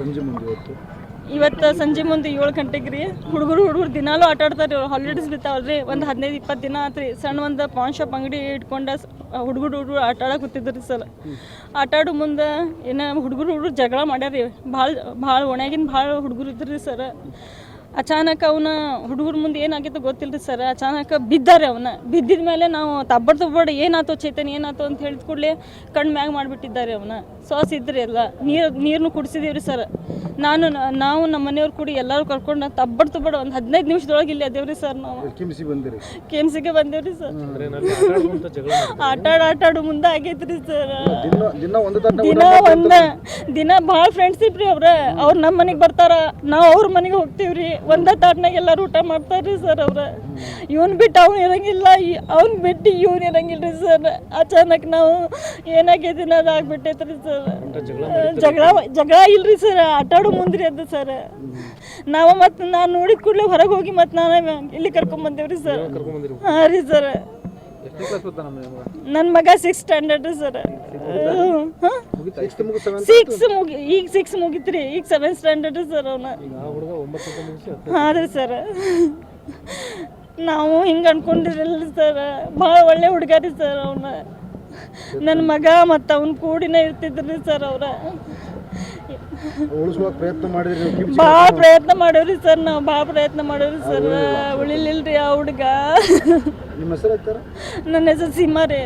ಸಂಜೆ ಮುಂದೆ ಇವತ್ತು? ಇವತ್ತು ಸಂಜೆ ಮುಂದೆ ಏಳು ಗಂಟೆಗೆ ರೀ. ಹುಡುಗರು ಹುಡುಗರು ದಿನಾಲೂ ಆಟ ಆಡ್ತಾರೆ ಹಾಲಿಡೇಸ್ ಬಿತ್ತಾವಲ್ರಿ ಒಂದು ಹದಿನೈದು, ಇಪ್ಪತ್ತು ದಿನ ಆತ್ರಿ ಸಣ್ಣ ಒಂದು ಪಾನ್ ಶಾಪ್ ಅಂಗಡಿ ಇಟ್ಕೊಂಡು ಹುಡುಗರು ಹುಡುಗರು ಆಟ ಆಡಕ್ಕೆ ಕೂತಿದ್ರು ಸರ್ ಆಟ ಆಡೋ ಮುಂದೆ ಏನು ಹುಡುಗರು ಹುಡುಗರು ಜಗಳ ಮಾಡ್ಯಾರ ರೀ. ಭಾಳ ಭಾಳ ಒಣಗಿನ ಭಾಳ ಹುಡುಗರು ಇದ್ರು ಸರ್. ಅಚಾನಕ್ ಅವನ ಹುಡುಗರ ಮುಂದೆ ಏನಾಗಿತ್ತು ಗೊತ್ತಿಲ್ಲ ಸರ್? ಅಚಾನಕ್ ಬಿದ್ದಾರೆ ಅವನ. ಬಿದ್ದಿದ ಮೇಲೆ ನಾವು ತಬ್ಬಡ್ ತಬ್ಬಡ್ ಏನಾಯ್ತು ಚೇತನ್, ಏನಾಯ್ತು ಅಂತ ಹೇಳಿದ ಕೂಡಲೇ ಕಣ್ಣು ಮ್ಯಾಗ ಮಾಡಿಬಿಟ್ಟಿದ್ದಾರೆ ಅವನ. ಸಾಸ್ ಇದ್ರಿ ಎಲ್ಲ ನೀರು ನೀರನ್ನು ಕುಡಿಸಿದೀವಿ ರೀ ಸರ್. ನಾನು ನ- ನಾವು ನಮ್ಮ ಮನೆಯವ್ರು ಕೂಡಿ ಎಲ್ಲರೂ ಕರ್ಕೊಂಡು ತಬ್ಬಡ್ ತಬ್ಬಡ್ ಒಂದು ಹದಿನೈದು ನಿಮಿಷದೊಳಗೆ ಇಲ್ಲಿ ಅದೇವ್ರಿ ಸರ್ ನಾವು. ಕಿಮ್ಸಿ ಬಂದಿರಿ? ಕೆ ಎಂ ಸಿಗೆ ಬಂದೇವ್ರಿ ಸರ್ ಆಟ ಆಟಾಡು ಆಟ ಆಡೋ ಮುಂದೆ ಆಗೈತ್ರಿ ಸರ್. ದಿನ ದಿನ ಒಂದು ತಟ್ಟ ದಿನ ಒಂದ ದಿನ ಭಾಳ ಫ್ರೆಂಡ್ಶಿಪ್ ರೀ ಅವ್ರ. ಅವ್ರು ನಮ್ಮ ಮನೆಗೆ ಬರ್ತಾರ. ನಾವು ಅವ್ರ ಮನೆಗೆ ಹೋಗ್ತೀವ್ರಿ. ಒಂದ ತಾಟ್ನಾಗ ಎಲ್ಲರೂ ಊಟ ಮಾಡ್ತಾರ್ರಿ ಸರ್ ಅವ್ರ. ಇವನ್ ಬಿಟ್ಟು ಅವ್ನು ಇರಂಗಿಲ್ಲ ಅವ್ನ್ ಬಿಟ್ಟು ಇವ್ನು ರೀ ಸರ್ ಅಚಾನಕ್ ನಾವು ಏನಾಗೈತಿ ಅದು ಆಗ್ಬಿಟ್ಟೈತ್ರಿ ಸರ್ ಜಗಳ ಜಗಳ ಇಲ್ರಿ ಸರ್ ಆಟ ಆಡೋ ಮುಂದ್ರಿ ಅದು ಸರ್ ನಾವು ಮತ್ತೆ ನಾನು ನೋಡಿದ ಕೂಡಲೇ ಹೊರಗೆ ಹೋಗಿ ಮತ್ತೆ ನಾನು ಇಲ್ಲಿ ಕರ್ಕೊಂಡ್ ಬಂದೇವ್ರಿ ಸರ್ ಹಾಂ ರೀ ಸರ್ ನನ್ನ ಮಗ? ಸಿಕ್ಸ್ ಸ್ಟ್ಯಾಂಡರ್ಡ್ ಸರ್ ಸಿಕ್ಸ್ ಮುಗಿ ಈಗ ಸಿಕ್ಸ್ ಮುಗಿತ್ರಿ ಈಗ ಸೆವೆನ್ ಸ್ಟ್ಯಾಂಡರ್ಡ್ ಸರ್ ಅವನ. ಹಾಂ ರೀ ಸರ್ ನಾವು ಹಿಂಗೆ ಅನ್ಕೊಂಡಿರಲಿಲ್ಲ ಸರ್. ಭಾಳ ಒಳ್ಳೆ ಹುಡುಗ ರೀ ಸರ್ ಅವನ. ನನ್ನ ಮಗ ಮತ್ತು ಅವ್ನ ಕೂಡಿನೇ ಇರ್ತಿದ್ರಿ ಸರ್ ಅವರ. ಭಾಳ ಪ್ರಯತ್ನ ಮಾಡೇವ್ರಿ ಸರ್ ನಾವು ಭಾಳ ಪ್ರಯತ್ನ ಮಾಡೇವ್ರಿ ಸರ್. ಉಳಿಲಿಲ್ರಿ ಆ ಹುಡುಗ. ನನ್ನ ಹೆಸರು ಸೀಮಾ ರೀ.